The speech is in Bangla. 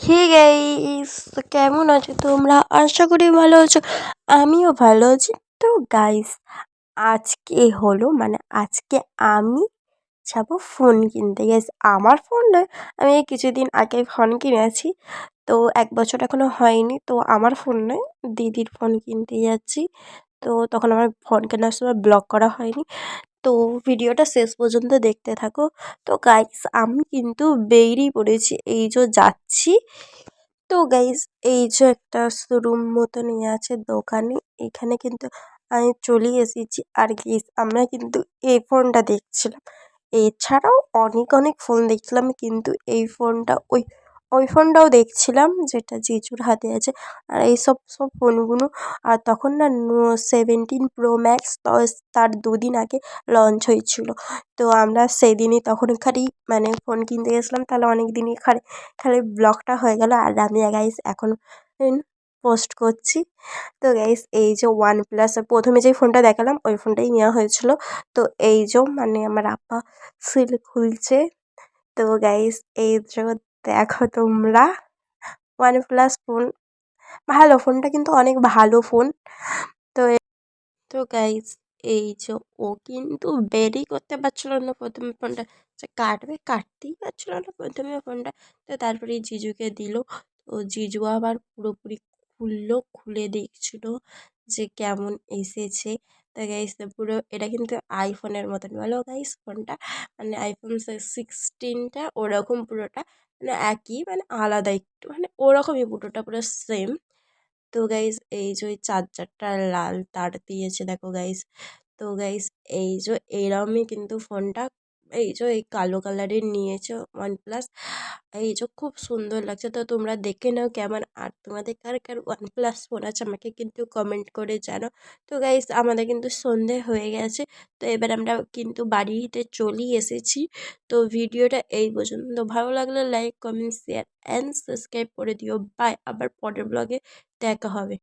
হে গাইস কেমন আছো তোমরা? আশা করি ভালো আছো। আমিও ভালো আছি। তো গাইস আজকে হলো মানে আজকে আমি যাব ফোন কিনতে। গাইস আমার ফোন নয়, আমি কিছুদিন আগে ফোন কিনেছি। তো এক বছর এখনও হয়নি, তো আমার ফোন নয়, দিদির ফোন কিনতে যাচ্ছি। তো তখন আমার ফোন কেনার সময় ব্লগ করা হয়নি। তো ভিডিওটা শেষ পর্যন্ত দেখতে থাকো। তো গাইস আমি কিন্তু বেরিয়ে পড়েছি। এই যে যাচ্ছি। তো গাইস এই যে একটা শোরুম মতনই আছে দোকানে। এখানে কিন্তু আমি চলে এসেছি। আর গাইস আমরা কিন্তু এই ফোনটা দেখছিলাম। এছাড়াও অনেক অনেক ফোন দেখছিলাম। কিন্তু এই ফোনটা ওই ওই ফোনটাও দেখছিলাম, যেটা জিজুর হাতে আছে। আর এইসব, সব ফোনগুলো, আর তখন না সেভেন্টিন প্রো ম্যাক্স তার দুদিন আগে লঞ্চ হয়েছিল। তো আমরা সেদিনই তখন খালি মানে ফোন কিনতে গেছিলাম, তাহলে অনেক দিনই খালি খালি ব্লগটা হয়ে গেল। আর আমি গাইস এখন পোস্ট করছি। তো গাইস এই যে ওয়ান প্লাস প্রথমে যেই ফোনটা দেখালাম, ওই ফোনটাই নেওয়া হয়েছিল। তো এই যে মানে আমার আপা সিল খুলছে। তো গাইস এই যে দেখো তোমরা। ওয়ান প্লাস ফোন ভালো ফোনটা কিন্তু অনেক ভালো ফোন তো তো গাইস এই যে ও কিন্তু বেরই করতে পারছিল না প্রথমে ফোনটা কাটবে, কাটতেই পারছিল না প্রথমে ফোনটা তো তারপরে জিজুকে দিল। তো জিজু আবার পুরোপুরি খুললো, খুলে দেখছিল যে কেমন এসেছে। তা গাইস পুরো, এটা কিন্তু আইফোনের মতন। বলো গাইস ফোনটা মানে আইফোন সিক্সটিনটা ওরকম পুরোটা মানে একই মানে আলাদা একটু মানে ওরকমই পুরোটা পুরো সেম তো গাইজ এই যে ওই চার্জারটা লাল তার দিয়েছে, দেখো গাইজ তো গাইজ এই যে এইরমই কিন্তু ফোনটা এই যে এই কালো কালারের নিয়েছে ওয়ান প্লাস এই যে খুব সুন্দর লাগছে। তো তোমরা দেখে নাও কেমন। আর তোমাদের কার কার ওয়ান প্লাস ফোন আছে আমাকে কিন্তু কমেন্ট করে জানো তো গাইস আমাদের কিন্তু সন্ধে হয়ে গেছে। তো এবার আমরা কিন্তু বাড়িতে চলেই এসেছি। তো ভিডিওটা এই পর্যন্ত। ভালো লাগলে like comment share and subscribe করে দিও। বাই আবার পরের ব্লগে দেখা হবে।